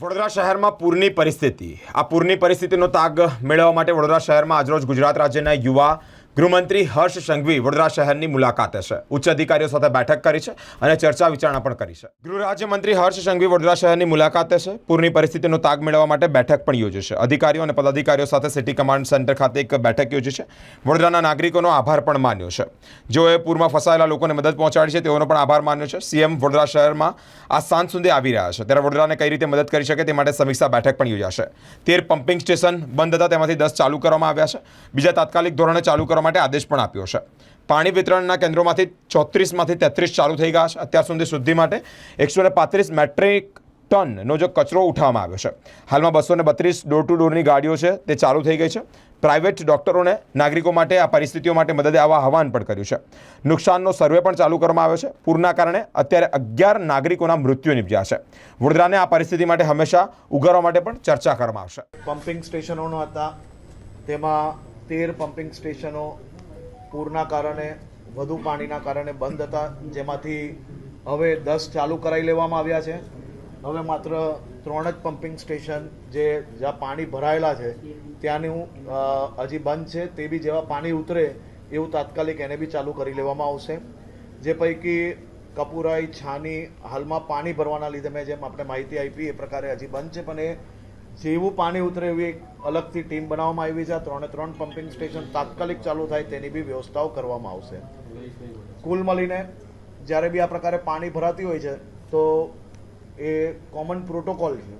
વડોદરા શહેરમાં પૂરની પરિસ્થિતિ. આ પૂરની પરિસ્થિતિનો તાગ મેળવવા માટે વડોદરા શહેરમાં આજરોજ ગુજરાત રાજ્યના યુવા ગૃહમંત્રી હર્ષ સંઘવી વડોદરા શહેરની મુલાકાતે છે. ઉચ્ચ અધિકારીઓ સાથે બેઠક કરી છે અને ચર્ચા વિચારણા પણ કરી છે. ગૃહ રાજ્યમંત્રી હર્ષ સંઘવી વડોદરા શહેરની મુલાકાતે છે. પૂરની પરિસ્થિતિનો તાગ મેળવવા માટે બેઠક પણ યોજશે અધિકારીઓ અને પદાધિકારીઓ સાથે સિટી કમાન્ડ સેન્ટર ખાતે એક બેઠક યોજી છે. વડોદરાના નાગરિકોનો આભાર પણ માન્યો છે. જેઓએ પૂરમાં ફસાયેલા લોકોને મદદ પહોંચાડી છે, તેઓનો પણ આભાર માન્યો છે. સીએમ વડોદરા શહેરમાં આ સાંજ સુધી આવી રહ્યા છે. ત્યારે વડોદરાને કઈ રીતે મદદ કરી શકે તે માટે સમીક્ષા બેઠક પણ યોજાશે. તેર પમ્પિંગ સ્ટેશન બંધ હતા. તેમાંથી દસ ચાલુ કરવામાં આવ્યા છે. બીજા તાત્કાલિક ધોરણે ચાલુ કરવા માટે આદેશ પણ આપ્યો છે. પાણી વિતરણના કેન્દ્રોમાંથી ચોત્રીસમાંથી તેત્રીસ ચાલુ થઈ ગયા છે. અત્યાર સુધી શુદ્ધિ માટે એકસો પાંત્રીસ મેટ્રિક ટનનો જો કચરો ઉઠાવવામાં આવ્યો છે. હાલમાં બસો બત્રીસ ડોર ટુ ડોરની ગાડીઓ છે, તે ચાલુ થઈ ગઈ છે. પ્રાઇવેટ ડોક્ટરોને નાગરિકો માટે આ પરિસ્થિતિઓ માટે મદદે આવવા આહવાન પણ કર્યું છે. નુકસાનનો સર્વે પણ ચાલુ કરવામાં આવ્યો છે. પૂરના કારણે અત્યારે અગિયાર નાગરિકોના મૃત્યુ નિપજ્યા છે. વડોદરાને આ પરિસ્થિતિ માટે હંમેશા ઉગારવા માટે પણ ચર્ચા કરવામાં આવશે. પમ્પિંગ સ્ટેશનો હતા. તેમાં તેર પમ્પિંગ સ્ટેશનો પૂરના કારણે, વધુ પાણીના કારણે બંધ હતા, જેમાંથી હવે દસ ચાલુ કરાવી લેવામાં આવ્યા છે. હવે માત્ર ત્રણ જ પમ્પિંગ સ્ટેશન જે જ્યાં પાણી ભરાયેલા છે, ત્યાંનું હજી બંધ છે, તે બી જેવા પાણી ઉતરે એવું તાત્કાલિક એને બી ચાલુ કરી લેવામાં આવશે. જે પૈકી કપુરાઈ, છાની હાલમાં પાણી ભરવાના લીધે મેં જેમ આપણે માહિતી આપી, એ પ્રકારે હજી બંધ છે, પણ એ જેવું પાણી ઉતરે એવી એક અલગથી ટીમ બનાવવામાં આવી છે. ત્રણે ત્રણ પમ્પિંગ સ્ટેશન તાત્કાલિક ચાલુ થાય તેની બી વ્યવસ્થાઓ કરવામાં આવશે. કુલ મળીને જ્યારે બી આ પ્રકારે પાણી ભરાતી હોય છે, તો એ કોમન પ્રોટોકોલ છે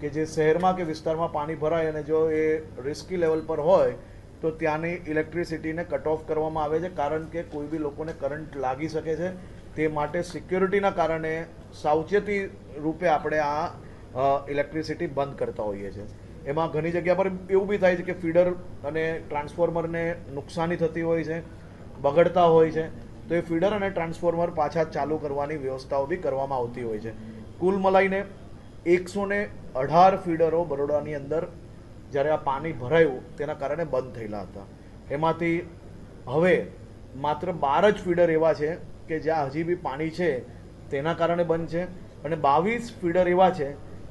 કે જે શહેરમાં કે વિસ્તારમાં પાણી ભરાય અને જો એ રિસ્કી લેવલ પર હોય, તો ત્યાંની ઇલેક્ટ્રિસિટીને કટ ઓફ કરવામાં આવે છે. કારણ કે કોઈ બી લોકોને કરંટ લાગી શકે છે. તે માટે સિક્યોરિટીના કારણે સાવચેતી રૂપે આપણે આ ઇલેક્ટ્રિસિટી બંધ કરતા હોઈએ છીએ એમાં ઘણી જગ્યા પર એવું બી થાય છે કે ફીડર અને ટ્રાન્સફોર્મરને નુકસાની થતી હોય છે, બગડતા હોય છે. તો એ ફીડર અને ટ્રાન્સફોર્મર પાછા ચાલુ કરવાની વ્યવસ્થાઓ બી કરવામાં આવતી હોય છે. કુલ મલાઈને એકસો ને અઢાર ફીડરો બરોડાની અંદર જ્યારે આ પાણી ભરાયું, તેના કારણે બંધ થયેલા હતા. એમાંથી હવે માત્ર બાર જ ફીડર એવા છે કે જ્યાં હજી બી પાણી છે, તેના કારણે બંધ છે. અને બાવીસ ફીડર એવા છે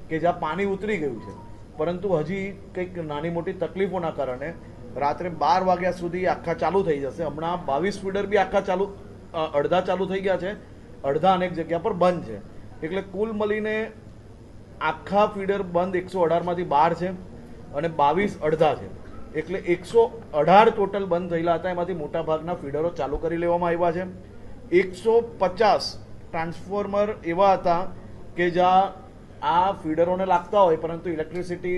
કે જ્યાં પાણી ઉતરી ગયું છે. પરંતુ હજી કંઈક નાની મોટી તકલીફોના કારણે રાત્રે બાર વાગ્યા સુધી આખા ચાલુ થઈ જશે. હમણાં બાવીસ ફીડર બી આખા ચાલુ અડધા ચાલુ થઈ ગયા છે. અડધા અનેક જગ્યા પર બંધ છે. એટલે કુલ મળીને આખા ફીડર બંધ એકસો અઢારમાંથી બાર છે અને બાવીસ અડધા છે. એટલે એકસો અઢાર ટોટલ બંધ થયેલા હતા. એમાંથી મોટા ભાગના ફીડરો ચાલુ કરી લેવામાં આવ્યા છે. એકસો પચાસ ટ્રાન્સફોર્મર એવા હતા કે જ્યાં આ ફીડરોને લાગતા હોય, પરંતુ ઇલેક્ટ્રિસિટી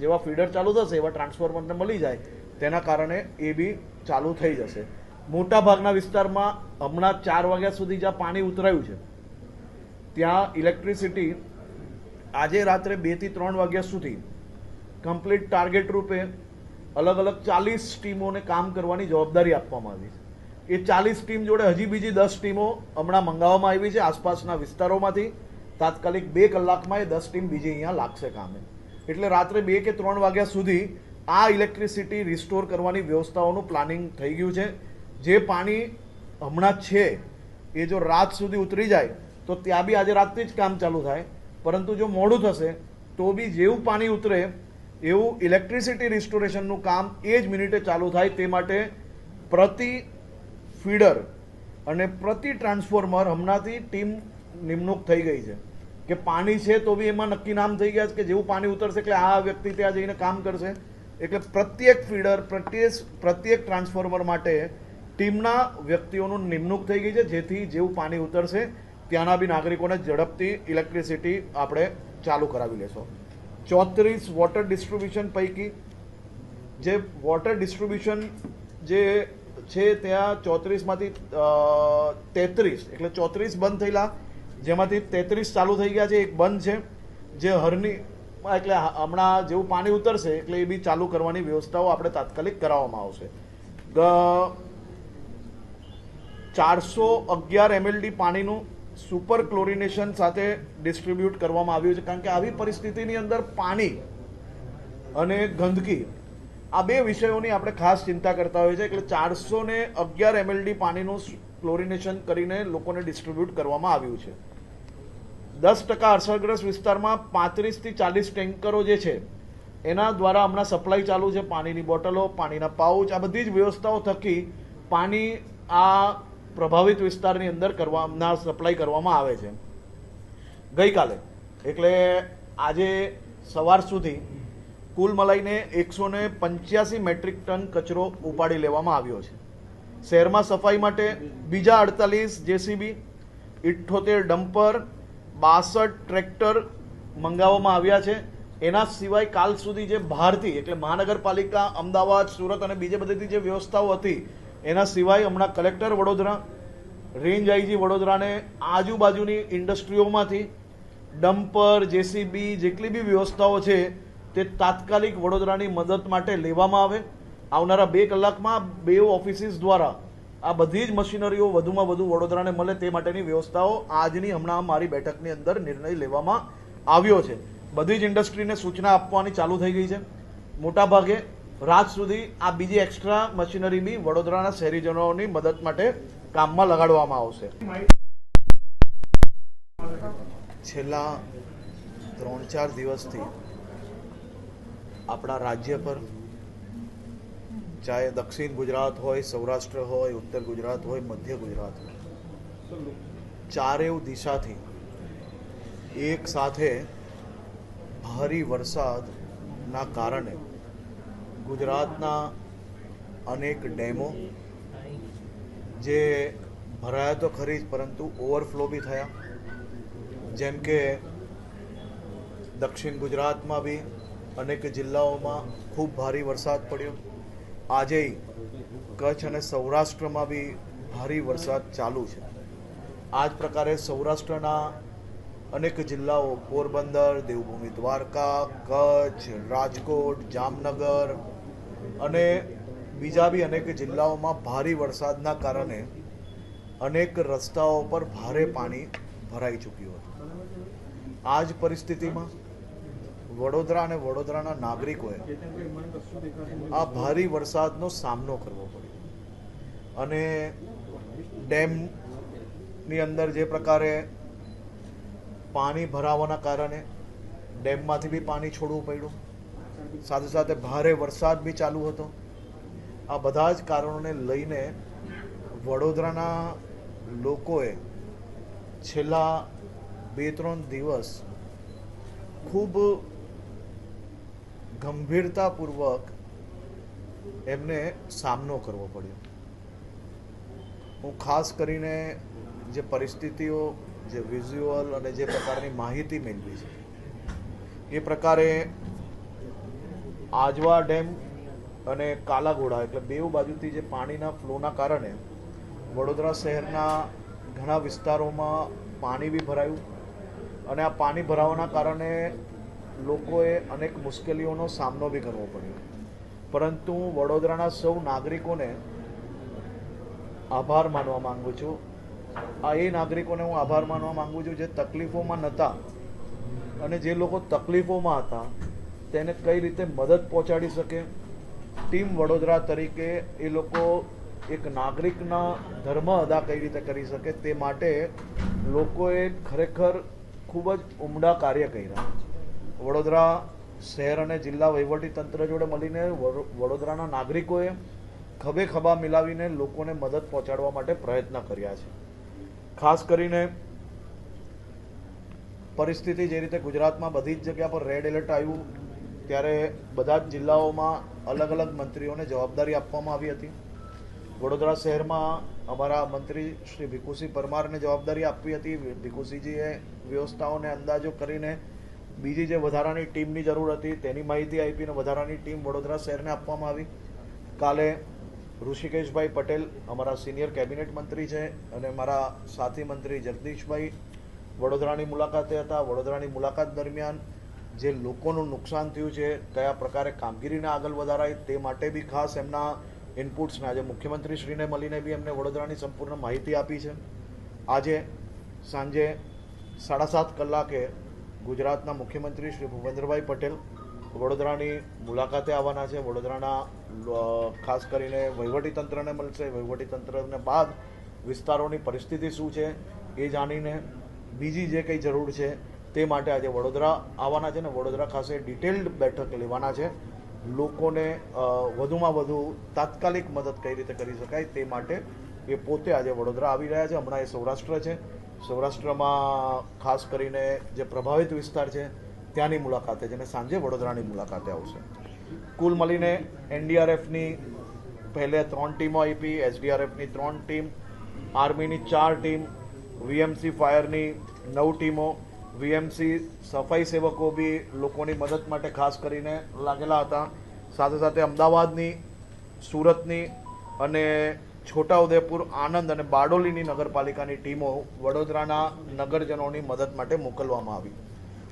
જેવા ફીડર ચાલુ થશે, એવા ટ્રાન્સફોર્મરને મળી જાય, તેના કારણે એ બી ચાલુ થઈ જશે. મોટા ભાગના વિસ્તારમાં હમણાં ચાર વાગ્યા સુધી જ્યાં પાણી ઉતરાયું છે. ત્યાં ઇલેક્ટ્રિસિટી આજે રાત્રે બેથી ત્રણ વાગ્યા સુધી કમ્પ્લીટ ટાર્ગેટ રૂપે અલગ અલગ ચાલીસ ટીમોને કામ કરવાની જવાબદારી આપવામાં આવી છે. એ ચાલીસ ટીમ જોડે હજી બીજી દસ ટીમો હમણાં મંગાવવામાં આવી છે આસપાસના વિસ્તારોમાંથી. તાત્કાલિક બે કલાકમાં એ દસ ટીમ બીજી અહીંયા લાગશે કામે. એટલે રાત્રે બે કે ત્રણ વાગ્યા સુધી આ ઇલેક્ટ્રિસિટી રિસ્ટોર કરવાની વ્યવસ્થાઓનું પ્લાનિંગ થઈ ગયું છે. જે પાણી હમણાં છે, એ જો રાત સુધી ઉતરી જાય, તો ત્યાં બી આજે રાતથી જ કામ ચાલુ થાય. પરંતુ જો મોડું થશે, તો બી જેવું પાણી ઉતરે, એવું ઇલેક્ટ્રિસિટી રિસ્ટોરેશનનું કામ એ જ મિનિટે ચાલુ થાય તે માટે પ્રતિ ફીડર અને પ્રતિ ટ્રાન્સફોર્મર હમણાંથી ટીમ નિમણૂક થઈ ગઈ છે. કે પાણી છે તો બી એમાં નક્કી નામ થઈ ગયા છે કે જેવું પાણી ઉતરશે એટલે આ વ્યક્તિ ત્યાં જઈને કામ કરશે. એટલે પ્રત્યેક ફીડર, પ્રત્યેક પ્રત્યેક ટ્રાન્સફોર્મર માટે ટીમના વ્યક્તિઓનું નિમણૂક થઈ ગઈ છે. જેથી જેવું પાણી ઉતરશે, ત્યાંના બી નાગરિકોને ઝડપથી ઇલેક્ટ્રિસિટી આપણે ચાલુ કરાવી લેશો. ચોત્રીસ વોટર ડિસ્ટ્રીબ્યુશન પૈકી જે વોટર ડિસ્ટ્રીબ્યુશન જે છે, ત્યાં ચોત્રીસમાંથી તેત્રીસ, એટલે ચોત્રીસ બંધ થયેલા. જેમાંથી તેત્રીસ ચાલુ થઈ ગયા છે, એક બંધ છે, જે હરની એટલે હમણાં જેવું પાણી ઉતરશે, એટલે એ બી ચાલુ કરવાની વ્યવસ્થાઓ આપણે તાત્કાલિક કરાવવામાં આવશે. ચારસો અગિયાર એમએલડી પાણીનું સુપર ક્લોરિનેશન સાથે ડિસ્ટ્રીબ્યુટ કરવામાં આવ્યું છે, કારણ કે આવી પરિસ્થિતિની અંદર પાણી અને ગંદકી આ બે વિષયોની આપણે ખાસ ચિંતા કરતા હોઈએ છીએ, એટલે ચારસો ને અગિયાર એમએલડી પાણીનું ક્લોરિનેશન કરીને લોકોને ડિસ્ટ્રીબ્યુટ કરવામાં આવ્યું છે. દસ ટકા અસરગ્રસ્ત વિસ્તારમાં પાંત્રીસથી ચાલીસ ટેન્કરો જે છે, એના દ્વારા હમણાં સપ્લાય ચાલુ છે પાણીની બોટલો, પાણીના પાઉચ, આ બધી જ વ્યવસ્થાઓ થકી પાણી આ પ્રભાવિત વિસ્તારની અંદર કરવાના સપ્લાય કરવામાં આવે છે. ગઈકાલે, એટલે આજે સવાર સુધી કુલ મલાઈને એકસો ને પંચ્યાસી મેટ્રિક ટન કચરો ઉપાડી લેવામાં આવ્યો છે. શહેરમાં સફાઈ માટે બીજા અડતાલીસ જેસીબી, ઇઠ્ઠોતેર ડમ્પર, બાસઠ ટ્રેક્ટર મંગાવવામાં આવ્યા છે. એના સિવાય કાલ સુધી જે બહારથી એટલે મહાનગરપાલિકા, અમદાવાદ, સુરત અને બીજે બધીથી જે વ્યવસ્થાઓ હતી, એના સિવાય હમણાં કલેક્ટર વડોદરા, રેન્જ આઈજી વડોદરાને આજુબાજુની ઇન્ડસ્ટ્રીઓમાંથી ડમ્પર, જેસીબી, જેટલી બી વ્યવસ્થાઓ છે, તે તાત્કાલિક વડોદરાની મદદ માટે લેવામાં આવે. આવનારા બે કલાકમાં બે ઓફિસીસ દ્વારા આ બધી જ મશીનરીઓ વધુમાં વધુ વડોદરાને મળે તે માટેની વ્યવસ્થાઓ આજની હમણાં મારી બેઠકની અંદર નિર્ણય લેવામાં આવ્યો છે. બધી જ ઇન્ડસ્ટ્રીને સૂચના આપવાની ચાલુ થઈ ગઈ છે. મોટાભાગે રાત સુધી આ બીજી એક્સ્ટ્રા મશીનરી બી વડોદરાના શહેરીજનોની મદદ માટે કામમાં લગાડવામાં આવશે. છેલ્લા ત્રણ ચાર દિવસથી આપણા રાજ્ય પર ચાહે દક્ષિણ ગુજરાત હોય સૌરાષ્ટ્ર હોય ઉત્તર ગુજરાત હોય મધ્ય ગુજરાત હોય ચારેવ દિશાથી એક સાથે ભારે વરસાદના કારણે ગુજરાતના અનેક ડેમો જે ભરાયા તો ખરી જ પરંતુ ઓવરફ્લો બી થયા જેમ કે દક્ષિણ ગુજરાતમાં બી અનેક જિલ્લાઓમાં ખૂબ ભારે વરસાદ પડ્યો આજે કચ્છ અને સૌરાષ્ટ્રમાં બી ભારે વરસાદ ચાલુ છે. આ જ પ્રકારે સૌરાષ્ટ્રના અનેક જિલ્લાઓ, પોરબંદર, દેવભૂમિ દ્વારકા, કચ્છ, રાજકોટ, જામનગર અને બીજા બી અનેક જિલ્લાઓમાં ભારે વરસાદના કારણે અનેક રસ્તાઓ પર ભારે પાણી ભરાઈ ચૂક્યું હતું. આ જ પરિસ્થિતિમાં વડોદરા અને વડોદરાના નાગરિકોએ આ ભારે વરસાદનો સામનો કરવો પડ્યો. અને ડેમની અંદર જે પ્રકારે પાણી ભરાવાના કારણે ડેમમાંથી બી પાણી છોડવું પડ્યું. સાથે સાથે ભારે વરસાદ બી ચાલુ હતો. આ બધા જ કારણોને લઈને વડોદરાના લોકોએ છેલ્લા બે ત્રણ દિવસ ખૂબ ગંભીરતાપૂર્વક એમને સામનો કરવો પડ્યો. હું ખાસ કરીને જે પરિસ્થિતિઓ, જે વિઝ્યુઅલ અને જે પ્રકારની માહિતી મેળવી છે, એ પ્રકારે આજવા ડેમ અને કાલાઘોડા એટલે બેઉ બાજુથી જે પાણીના ફ્લોના કારણે વડોદરા શહેરના ઘણા વિસ્તારોમાં પાણી બી ભરાયું અને આ પાણી ભરાવાના કારણે લોકોએ અનેક મુશ્કેલીઓનો સામનો બી કરવો પડ્યો. પરંતુ હું વડોદરાના સૌ નાગરિકોને આભાર માનવા માંગુ છું. આ એ નાગરિકોને હું આભાર માનવા માંગુ છું જે તકલીફોમાં નહોતા અને જે લોકો તકલીફોમાં હતા, તેને કઈ રીતે મદદ પહોંચાડી શકે? ટીમ વડોદરા તરીકે એ લોકો એક નાગરિકના ધર્મ અદા કઈ રીતે કરી શકે તે માટે લોકોએ ખરેખર ખૂબ જ ઉમદા કાર્ય કર્યા. વડોદરા શહેર અને જિલ્લા વહીવટી તંત્ર જોડે મળીને વડો- વડોદરાના નાગરિકોએ ખભે ખભા મિલાવીને લોકોને મદદ પહોંચાડવા માટે પ્રયત્ન કર્યા છે. ખાસ કરીને પરિસ્થિતિ જે રીતે ગુજરાતમાં બધી જ જગ્યા પર રેડ એલર્ટ આવ્યું, ત્યારે બધા જ જિલ્લાઓમાં અલગ અલગ મંત્રીઓને જવાબદારી આપવામાં આવી હતી. વડોદરા શહેરમાં અમારા મંત્રી શ્રી ભીખુસિંહ પરમારને જવાબદારી આપવી હતી. ભીખુસિંહજીએ વ્યવસ્થાઓને અંદાજો કરીને બીજી જે વધારાની ટીમની જરૂર હતી, તેની માહિતી આપીને વધારાની ટીમ વડોદરા શહેરને આપવામાં આવી. કાલે ઋષિકેશભાઈ પટેલ અમારા સિનિયર કેબિનેટ મંત્રી છે અને મારા સાથી મંત્રી જગદીશભાઈ વડોદરાની મુલાકાતે હતા. વડોદરાની મુલાકાત દરમિયાન જે લોકોનું નુકસાન થયું છે, કયા પ્રકારે કામગીરીને આગળ વધારાય, તે માટે બી ખાસ એમના ઇનપુટ્સને આજે મુખ્યમંત્રીશ્રીને મળીને બી એમને વડોદરાની સંપૂર્ણ માહિતી આપી છે. આજે સાંજે સાડા સાત કલાકે ગુજરાતના મુખ્યમંત્રી શ્રી ભૂપેન્દ્રભાઈ પટેલ વડોદરાની મુલાકાતે આવવાના છે. વડોદરાના ખાસ કરીને વહીવટીતંત્રને મળશે. વહીવટીતંત્રને બાદ વિસ્તારોની પરિસ્થિતિ શું છે એ જાણીને બીજી જે કંઈ જરૂર છે તે માટે આજે વડોદરા આવવાના છે ને વડોદરા ખાસે ડિટેલ્ડ બેઠક લેવાના છે. લોકોને વધુમાં વધુ તાત્કાલિક મદદ કઈ રીતે કરી શકાય તે માટે એ પોતે આજે વડોદરા આવી રહ્યા છે. હમણાં એ સૌરાષ્ટ્ર છે. સૌરાષ્ટ્રમાં ખાસ કરીને જે પ્રભાવિત વિસ્તાર છે, ત્યાંની મુલાકાતે જેને સાંજે વડોદરાની મુલાકાતે આવશે. કુલ મળીને એનડીઆરએફની પહેલે ત્રણ ટીમો આપી, એસડીઆરએફની ત્રણ ટીમ, આર્મીની ચાર ટીમ, વીએમસી ફાયરની નવ ટીમો, વીએમસી સફાઈ સેવકો બી લોકોની મદદ માટે ખાસ કરીને લાગેલા હતા. સાથે સાથે અમદાવાદની, સુરતની અને છોટાઉદેપુર, આણંદ અને બારડોલીની નગરપાલિકાની ટીમો વડોદરાના નગરજનોની મદદ માટે મોકલવામાં આવી.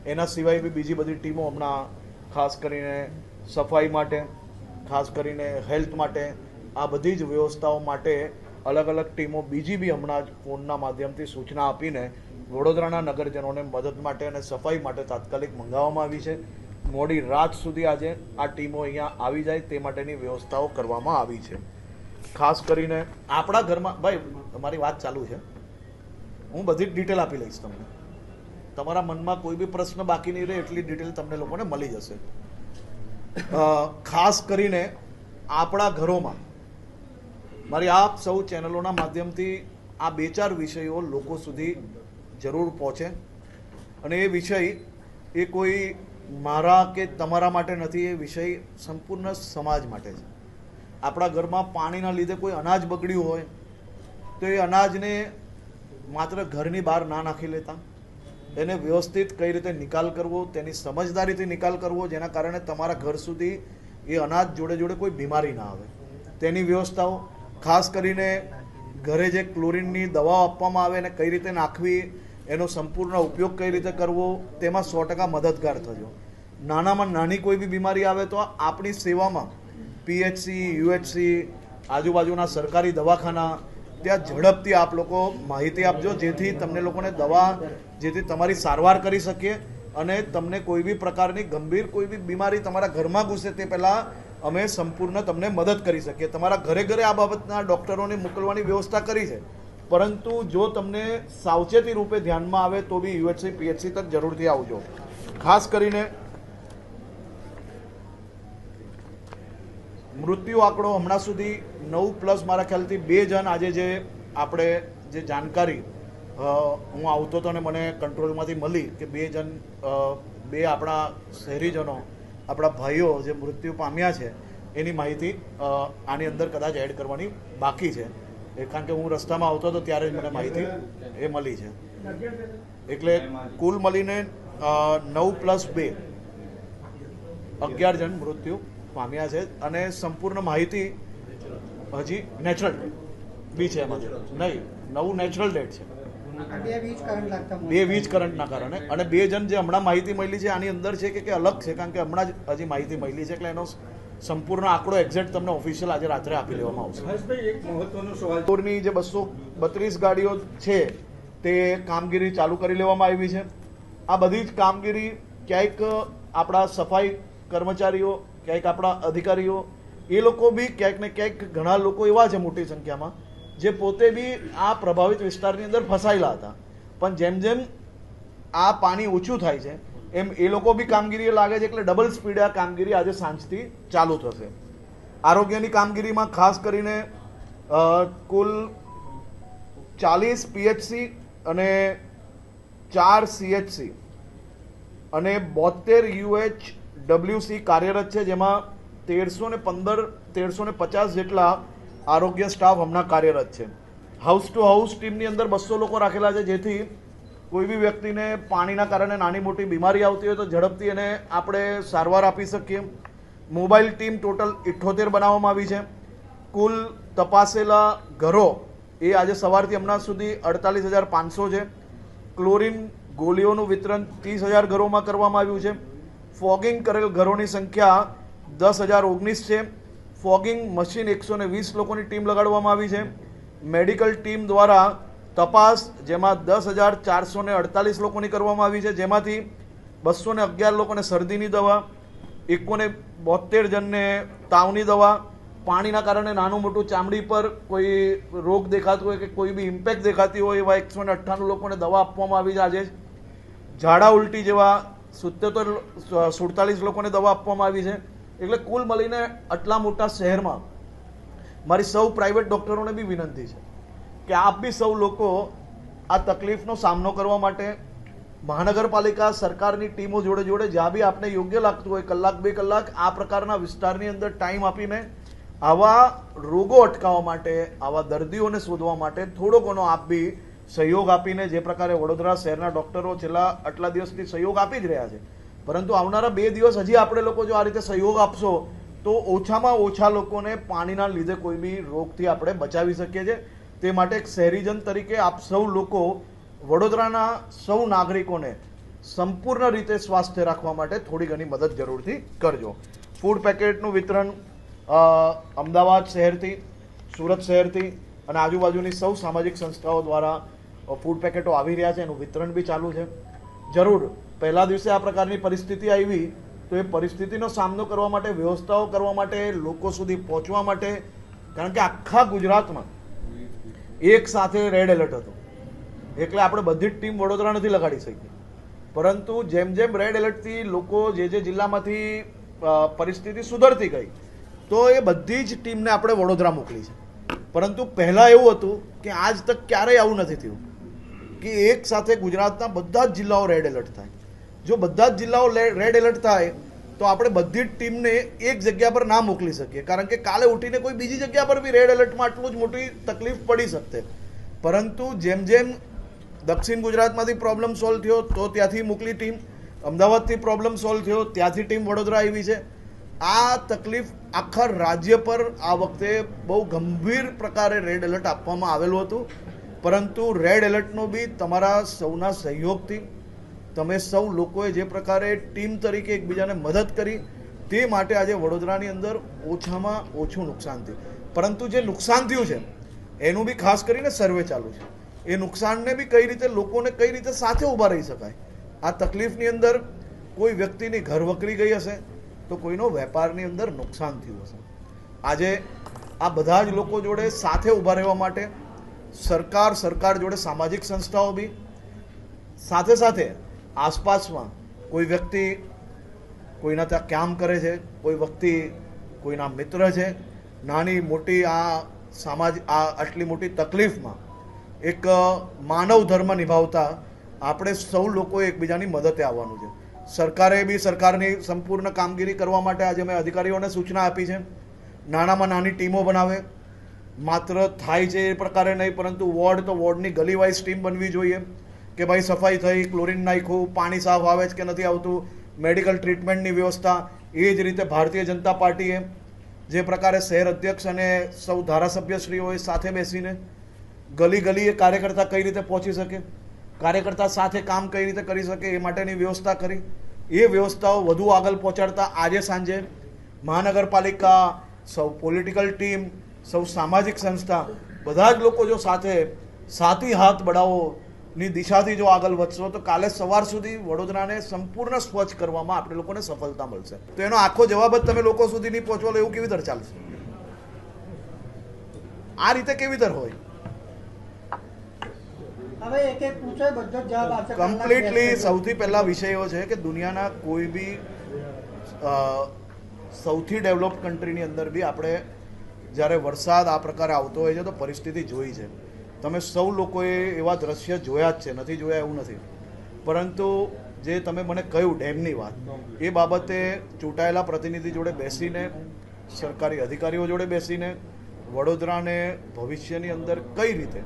એના સિવાય બી બીજી બધી ટીમો હમણાં ખાસ કરીને સફાઈ માટે, ખાસ કરીને હેલ્થ માટે, આ બધી જ વ્યવસ્થાઓ માટે અલગ અલગ ટીમો બીજી બી હમણાં જ ફોનના માધ્યમથી સૂચના આપીને વડોદરાના નગરજનોને મદદ માટે અને સફાઈ માટે તાત્કાલિક મંગાવવામાં આવી છે. મોડી રાત સુધી આજે આ ટીમો અહીંયા આવી જાય તે માટેની વ્યવસ્થાઓ કરવામાં આવી છે. ખાસ કરીને આપણા ઘરમાં ભાઈ, તમારી વાત ચાલુ છે. હું બધી જ ડિટેલ આપી લઈશ તમને. તમારા મનમાં કોઈ બી પ્રશ્ન બાકી નહીં રહે એટલી ડિટેલ તમને લોકોને મળી જશે. ખાસ કરીને આપણા ઘરોમાં. મારી આપ સૌ ચેનલોના માધ્યમથી આ બે ચાર વિષયો લોકો સુધી જરૂર પહોંચે. અને એ વિષય એ કોઈ મારા કે તમારા માટે નથી, એ વિષય સંપૂર્ણ સમાજ માટે છે. આપણા ઘરમાં પાણીના લીધે કોઈ અનાજ બગડ્યું હોય, તો એ અનાજને માત્ર ઘરની બહાર ના નાખી લેતા. એને વ્યવસ્થિત કઈ રીતે નિકાલ કરવો, તેની સમજદારીથી નિકાલ કરવો, જેના કારણે તમારા ઘર સુધી એ અનાજ જોડે જોડે કોઈ બીમારી ના આવે. તેની વ્યવસ્થાઓ, ખાસ કરીને ઘરે જે ક્લોરીનની દવાઓ આપવામાં આવે એને કઈ રીતે નાખવી, એનો સંપૂર્ણ ઉપયોગ કઈ રીતે કરવો, તેમાં સો ટકા મદદગાર થજો. નાનામાં નાની કોઈ બી બીમારી આવે તો આપણી સેવામાં પીએચસી, યુએચસી, આજુબાજુના સરકારી દવાખાના, ત્યાં ઝડપથી આપ લોકો માહિતી આપજો, જેથી તમને લોકોને દવા, જેથી તમારી સારવાર કરી શકીએ અને તમને કોઈ બી પ્રકારની ગંભીર કોઈ બી બીમારી તમારા ઘરમાં ઘૂસે તે પહેલાં અમે સંપૂર્ણ તમને મદદ કરી શકીએ. તમારા ઘરે ઘરે આ બાબતના ડૉક્ટરોને મોકલવાની વ્યવસ્થા કરી છે. પરંતુ જો તમને સાવચેતી રૂપે ધ્યાનમાં આવે તો બી યુએચસી, પીએચસી તક જરૂરથી આવજો. ખાસ કરીને મૃત્યુ આંકડો હમણાં સુધી નવ પ્લસ મારા ખ્યાલથી બે જણ આજે જે આપણે જે જાણકારી હું આવતો હતો ને મને કંટ્રોલમાંથી મળી કે બે જણ બે આપણા શહેરીજનો, આપણા ભાઈઓ જે મૃત્યુ પામ્યા છે, એની માહિતી આની અંદર કદાચ એડ કરવાની બાકી છે. કારણ કે હું રસ્તામાં આવતો હતો ત્યારે જ મને માહિતી એ મળી છે. એટલે કુલ મળીને નવ પ્લસ બે, અગિયાર જણ મૃત્યુ પામ્યા છે અને સંપૂર્ણ માહિતી હજી નેચરલ બી છે એમાં. નહીં નવું નેચરલ ડેટ છે. બે વીજ કરંટના કારણે. અને બે જણ જે હમણાં માહિતી મળી છે આની અંદર છે કે કે અલગ છે કારણ કે હમણાં જ હજી માહિતી મળી છે એટલે એનો સંપૂર્ણ આંકડો એક્ઝેક્ટ તમને ઓફિશિયલ આજે રાત્રે આપી દેવામાં આવશે. હર્ષભાઈ એક મહત્વનો સવાલ. ટોરની જે બસો બત્રીસ ગાડીઓ છે તે કામગીરી ચાલુ કરી લેવામાં આવી છે. આ બધી જ કામગીરી ક્યાંક આપણા સફાઈ કર્મચારીઓ ક્યાંક આપણા અધિકારીઓ, એ લોકો બી ક્યાંક ને ક્યાંક ઘણા લોકો એવા છે મોટી સંખ્યામાં, જે પોતે બી આ પ્રભાવિત વિસ્તારની અંદર ફસાયેલા હતા. પણ જેમ જેમ આ પાણી ઓછું થાય છે, એમ એ લોકો બી કામગીરી લાગે છે એટલે ડબલ સ્પીડે આ કામગીરી આજે સાંજથી ચાલુ થશે. આરોગ્યની કામગીરીમાં ખાસ કરીને કુલ ચાલીસ પીએચસી અને ચાર સીએચસી અને બોતેર યુએચ ડબલ્યુસી કાર્યરત છે, જેમાં તેરસો ને પંદર, તેરસો ને પચાસ જેટલા આરોગ્ય સ્ટાફ હમણાં કાર્યરત છે. હાઉસ ટુ હાઉસ ટીમની અંદર બસો લોકો રાખેલા છે, જેથી કોઈ બી વ્યક્તિને પાણીના કારણે નાની મોટી બીમારી આવતી હોય તો ઝડપથી એને આપણે સારવાર આપી શકીએ. મોબાઈલ ટીમ ટોટલ ઇઠ્ઠોતેર બનાવવામાં આવી છે. કુલ તપાસેલા ઘરો એ આજે સવારથી હમણાં સુધી અડતાલીસ હજાર પાંચસો છે. ક્લોરિન ગોળીઓનું વિતરણ ત્રીસ હજાર ઘરોમાં કરવામાં આવ્યું છે. ફોગિંગ કરેલ ઘરોની સંખ્યા દસ હજાર ઓગણીસ છે. ફોગિંગ મશીન એકસો ને વીસ લોકોની ટીમ લગાડવામાં આવી છે. મેડિકલ ટીમ દ્વારા તપાસ, જેમાં દસ હજાર ચારસો અડતાલીસ લોકોની કરવામાં આવી છે. જેમાંથી બસો ને અગિયાર લોકોને શરદીની દવા, એકોને બોતેર જણને તાવની દવા, પાણીના કારણે નાનું મોટું ચામડી પર કોઈ રોગ દેખાતો હોય કે કોઈ બી ઇમ્પેક્ટ દેખાતી હોય એવા એકસો ને અઠ્ઠાણું લોકોને દવા આપવામાં આવી છે આજે. ઝાડા ઉલટી જેવા સિત્તોતેર સુડતાલીસ લોકોને દવા આપવામાં આવી છે. એટલે કુલ મળીને આટલા મોટા શહેરમાં મારી સૌ પ્રાઇવેટ ડૉક્ટરોને બી વિનંતી છે કે આપ બી સૌ લોકો આ તકલીફનો સામનો કરવા માટે મહાનગરપાલિકા સરકારની ટીમો જોડે જોડે જ્યાં બી આપને યોગ્ય લાગતું હોય, કલાક બે કલાક આ પ્રકારના વિસ્તારની અંદર ટાઈમ આપીને આવા રોગો અટકાવવા માટે, આવા દર્દીઓને શોધવા માટે થોડો ઘણો આપ બી સહયોગ આપીને જે પ્રકારે વડોદરા શહેરના ડૉક્ટરો છેલ્લા આટલા દિવસથી સહયોગ આપી જ રહ્યા છે. પરંતુ આવનારા બે દિવસ હજી આપણે લોકો જો આ રીતે સહયોગ આપશો, તો ઓછામાં ઓછા લોકોને પાણીના લીધે કોઈ બી રોગથી આપણે બચાવી શકીએ છીએ. તે માટે એક શહેરીજન તરીકે આપ સૌ લોકો વડોદરાના સૌ નાગરિકોને સંપૂર્ણ રીતે સ્વાસ્થ્ય રાખવા માટે થોડી ઘણી મદદ જરૂરથી કરજો. ફૂડ પેકેટનું વિતરણ અમદાવાદ શહેરથી, સુરત શહેરથી અને આજુબાજુની સૌ સામાજિક સંસ્થાઓ દ્વારા ફૂડ પેકેટો આવી રહ્યા છે, એનું વિતરણ બી ચાલુ છે. જરૂર, પહેલા દિવસે આ પ્રકારની પરિસ્થિતિ આવી, તો એ પરિસ્થિતિનો સામનો કરવા માટે, વ્યવસ્થાઓ કરવા માટે, લોકો સુધી પહોંચવા માટે, કારણ કે આખા ગુજરાતમાં એક સાથે રેડ એલર્ટ હતું. એટલે આપણે બધી જ ટીમ વડોદરા નથી લગાડી શકી. પરંતુ જેમ જેમ રેડ એલર્ટથી લોકો જે જે જિલ્લામાંથી પરિસ્થિતિ સુધરતી ગઈ, તો એ બધી જ ટીમને આપણે વડોદરા મોકલી છે. પરંતુ પહેલાં એવું હતું કે આજ તક ક્યારેય આવું નથી થયું. કે એક સાથે ગુજરાતના બધા જ જિલ્લાઓ રેડ એલર્ટ થાય. જો બધા જ જિલ્લાઓ રેડ એલર્ટ થાય, તો આપણે બધી જ ટીમને એક જગ્યા પર ના મોકલી શકીએ. કારણ કે કાલે ઉઠીને કોઈ બીજી જગ્યા પર બી રેડ એલર્ટમાં આટલું જ મોટી તકલીફ પડી શકતે. પરંતુ જેમ જેમ દક્ષિણ ગુજરાતમાંથી પ્રોબ્લેમ સોલ્વ થયો, તો ત્યાંથી મોકલી ટીમ. અમદાવાદથી પ્રોબ્લેમ સોલ્વ થયો, ત્યાંથી ટીમ વડોદરા આવી છે. આ તકલીફ આખા રાજ્ય પર આ વખતે બહુ ગંભીર પ્રકારે રેડ એલર્ટ આપવામાં આવેલું હતું. પરંતુ રેડ એલર્ટનો બી તમારા સૌના સહયોગથી તમે સૌ લોકોએ જે પ્રકારે ટીમ તરીકે એકબીજાને મદદ કરી, તે માટે આજે વડોદરાની અંદર ઓછામાં ઓછું નુકસાન થયું. પરંતુ જે નુકસાન થયું છે, એનું બી ખાસ કરીને સર્વે ચાલુ છે. એ નુકસાનને બી કઈ રીતે લોકોને કઈ રીતે સાથે ઊભા રહી શકાય? આ તકલીફની અંદર કોઈ વ્યક્તિની ઘર વકરી ગઈ હશે, તો કોઈનો વેપારની અંદર નુકસાન થયું હશે. આજે આ બધા જ લોકો જોડે સાથે ઊભા રહેવા માટે સરકાર સરકાર જોડે સામાજિક સંસ્થાઓ બી. સાથે સાથે આસપાસમાં કોઈ વ્યક્તિ કોઈના ત્યાં કામ કરે છે, કોઈ વ્યક્તિ કોઈના મિત્ર છે, નાની મોટી આ સામાજ આ આટલી મોટી તકલીફમાં એક માનવ ધર્મ નિભાવતા આપણે સૌ લોકોએ એકબીજાની મદદે આવવાનું છે. સરકારે બી સરકારની સંપૂર્ણ કામગીરી કરવા માટે આજે મેં અધિકારીઓને સૂચના આપી છે. નાનામાં નાની ટીમો બનાવે. માત્ર થાય છે એ પ્રકારે નહીં, પરંતુ વોર્ડ તો વોર્ડની ગલી વાઇઝ ટીમ બનવી જોઈએ કે ભાઈ સફાઈ થઈ, ક્લોરિન નાખ્યું, પાણી સાફ આવે છે કે નથી આવતું, મેડિકલ ટ્રીટમેન્ટની વ્યવસ્થા. એ જ રીતે ભારતીય જનતા પાર્ટીએ જે પ્રકારે શહેર અધ્યક્ષ અને સૌ ધારાસભ્યશ્રીઓએ સાથે બેસીને ગલી ગલીએ કાર્યકર્તા કઈ રીતે પહોંચી શકે, કાર્યકર્તા સાથે કામ કઈ રીતે કરી શકે એ માટેની વ્યવસ્થા કરી. એ વ્યવસ્થાઓ વધુ આગળ પહોંચાડતા આજે સાંજે મહાનગરપાલિકા, સૌ પોલિટિકલ ટીમ સૌ સામાજિક સંસ્થા બધા જ લોકો જો સાથે સાથી હાથ બળાવોની દિશાથી જો આગળ વધશો તો કાલે સવાર સુધી વડોદરાને સંપૂર્ણ સ્વચ્છ કરવામાં આપણે લોકોને સફળતા મળશે. તો એનો આખો જવાબ જ તમે લોકો સુધી નહીં પહોંચવો એવું કેવી રીતે ચાલશે? આ રીતે કેવી રીતે હોય? કમ્પ્લીટલી સૌથી પહેલા વિષય એવો છે કે દુનિયાના કોઈ બી સૌથી ડેવલપ કન્ટ્રીની અંદર બી આપણે જ્યારે વરસાદ આ પ્રકારે આવતો હોય છે તો પરિસ્થિતિ જોઈ છે. તમે સૌ લોકોએ એવા દ્રશ્ય જોયા જ છે. નથી જોયા એવું નથી. પરંતુ જે તમે મને કહ્યું ડેમની વાત એ બાબતે ચૂંટાયેલા પ્રતિનિધિ જોડે બેસીને સરકારી અધિકારીઓ જોડે બેસીને વડોદરાને ભવિષ્યની અંદર કઈ રીતે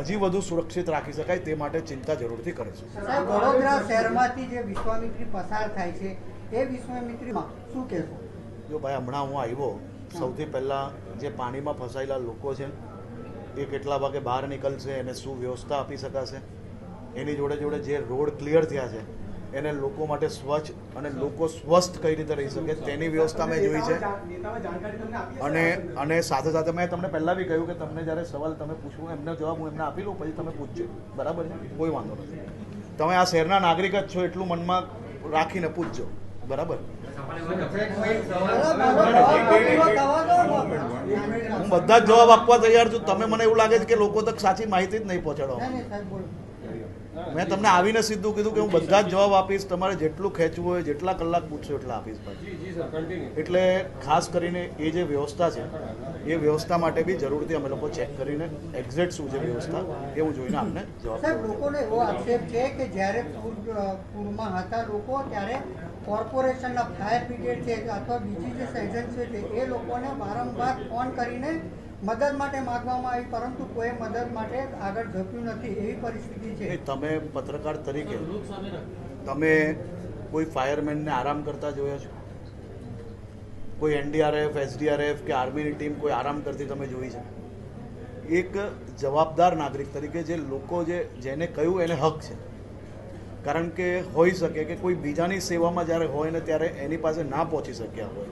હજી વધુ સુરક્ષિત રાખી શકાય તે માટે ચિંતા જરૂરથી કરે છે. વડોદરા શહેરમાંથી જે વિશ્વામિત્રી પસાર થાય છે એ વિશ્વામિત્રીમાં શું કહેશો? જો ભાઈ હમણાં હું આવ્યો સૌથી પહેલાં જે પાણીમાં ફસાયેલા લોકો છે, એ કેટલા વાગે બહાર નીકળશે, એને શું વ્યવસ્થા આપી શકાશે? એની જોડે જોડે જે રોડ ક્લિયર થયા છે, એને લોકો માટે સ્વચ્છ અને લોકો સ્વસ્થ કઈ રીતે રહી શકે તેની વ્યવસ્થા મેં જોઈ છે. અને અને સાથે સાથે મેં તમને પહેલાં બી કહ્યું કે તમને જ્યારે સવાલ તમે પૂછવું એમને જવાબ હું એમને આપી લઉં પછી તમે પૂછજો. બરાબર છે? કોઈ વાંધો નથી. તમે આ શહેરના નાગરિક જ છો, એટલું મનમાં રાખીને પૂછજો. બરાબર? હું બધા જ જવાબ આપવા તૈયાર છું. તમે મને એવું લાગે છે કે લોકો તક સાચી માહિતી જ નહીં પહોંચાડવા મેં તમને આવીને સીધું કીધું કે હું બધા જ જવાબ આપીશ. તમારે જેટલું ખેંચવું હોય જેટલા કલાક પૂછશો એટલા આપીશ ભાઈ. એટલે ખાસ કરીને એ જે વ્યવસ્થા છે એ વ્યવસ્થા માટે બી જરૂરથી અમે લોકો ચેક કરીને એક્ઝેક્ટ શું છે વ્યવસ્થા એ હું જોઈને આપને જવાબ લોકોને એવો આક્ષેપ છે કે જ્યારે પૂરમાં હતા લોકો ત્યારે કોર્પોરેશનના ફાયર બ્રિગેડ છે અથવા બીજી જે એજન્સીઓ છે એ લોકોને વારંવાર ફોન કરીને મદદ માટે માગવામાં આવી પરંતુ કોઈ મદદ માટે આગળ ઝપ્યું નથી. એવી પરિસ્થિતિ એ છે તમે પત્રકાર તરીકે તમે કોઈ ફાયરમેનને આરામ કરતા જોયા છો? કોઈ એનડીઆરએફ એસડીઆરએફ કે આર્મીની ટીમ કોઈ આરામ કરતી તમે જોઈ છે? એક જવાબદાર નાગરિક તરીકે જે લોકો જે જેને કહ્યું એને હક છે. કારણ કે હોઈ શકે કે કોઈ બીજાની સેવામાં જ્યારે હોય ને ત્યારે એની પાસે ના પહોંચી શક્યા હોય.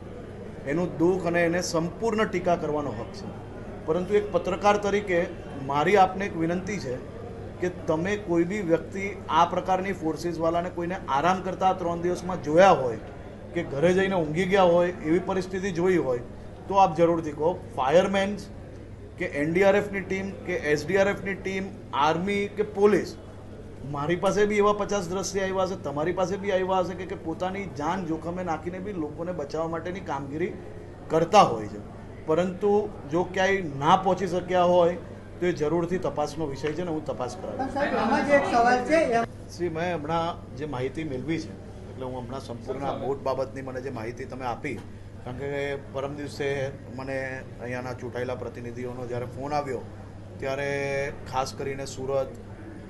એનું દુઃખ અને એને સંપૂર્ણ ટીકા કરવાનો હક છે. પરંતુ એક પત્રકાર તરીકે મારી આપને એક વિનંતી છે કે તમે કોઈ બી વ્યક્તિ આ પ્રકારની ફોર્સિસવાળાને કોઈને આરામ કરતા ત્રણ દિવસમાં જોયા હોય કે ઘરે જઈને ઊંઘી ગયા હોય, એવી પરિસ્થિતિ જોઈ હોય, તો આપ જરૂરથી કહો ફાયરમેન્સ કે એનડીઆરએફની ટીમ, કે એસડીઆરએફની ટીમ આર્મી કે પોલીસ મારી પાસે બી એવા પચાસ દ્રશ્ય આવ્યા હશે તમારી પાસે બી આવ્યા હશે કે પોતાની જાન જોખમે નાખીને બી લોકોને બચાવવા માટેની કામગીરી કરતા હોય છે. પરંતુ જો ક્યાંય ના પહોંચી શક્યા હોય તો એ જરૂરથી તપાસનો વિષય છે ને હું તપાસ કરાવીશ. શ્રી મેં હમણાં જે માહિતી મેળવી છે એટલે હું હમણાં સંપૂર્ણ આ બોટ બાબતની મને જે માહિતી તમે આપી કારણ કે પરમ દિવસે મને અહીંયાના ચૂંટાયેલા પ્રતિનિધિઓનો જ્યારે ફોન આવ્યો ત્યારે ખાસ કરીને સુરત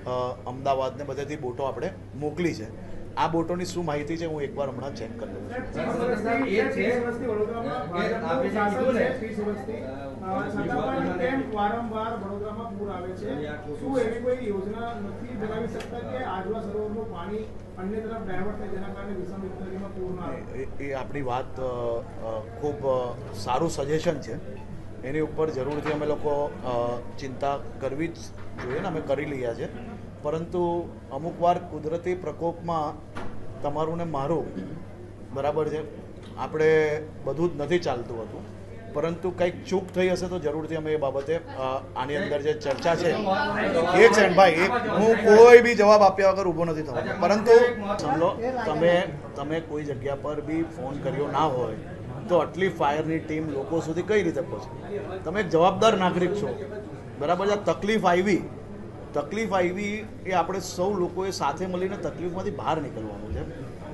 અ, અમદાવાદ બધેથી બોટો આપણે મોકલી છે. આ બોટોની શું માહિતી છે હું એકવાર હમણાં ચેક કરી લઉં છું. વારંવાર વડોદરામાં પૂર આવે છે. શું એવી કોઈ યોજના નથી બનાવી શકતા કે આજવા સરોવરનું પાણી અન્ય તરફ ડાયવર્ટ થાય જેના કારણે વિષમ પૂર ના આવે? એ એ આપણી વાત ખૂબ સારું સજેશન છે. એની ઉપર જરૂરથી અમે લોકો ચિંતા કરવી જ જોઈએ ને અમે કરી લઈએ છે. પરંતુ અમુક વાર કુદરતી પ્રકોપમાં તમારું ને મારું, બરાબર છે? આપણે બધું જ નથી ચાલતું હતું. પરંતુ કંઈક ચૂક થઈ હશે તો જરૂરથી અમે એ બાબતે આની અંદર જે ચર્ચા છે એક સેકન્ડ ભાઈ, એક હું કોઈ બી જવાબ આપ્યા વગર ઊભો નથી થવાનો. પરંતુ સમજો, તમે તમે કોઈ જગ્યા પર બી ફોન કર્યો ના હોય, તો આટલી ફાયરની ટીમ લોકો સુધી કઈ રીતે પહોંચે? તમે એક જવાબદાર નાગરિક છો. બરાબર છે? તકલીફ આવી તકલીફ આવી એ આપણે સૌ લોકોએ સાથે મળીને તકલીફમાંથી બહાર નીકળવાનું છે.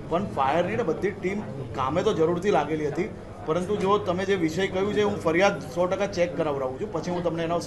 પણ ફાયરની ને બધી ટીમ કામે તો જરૂરથી લાગેલી હતી. પરંતુ જો તમે જે વિષય કહ્યું છે, હું ફરિયાદ સો ટકા ચેક કરાવડાવું છું. પછી હું તમને એનો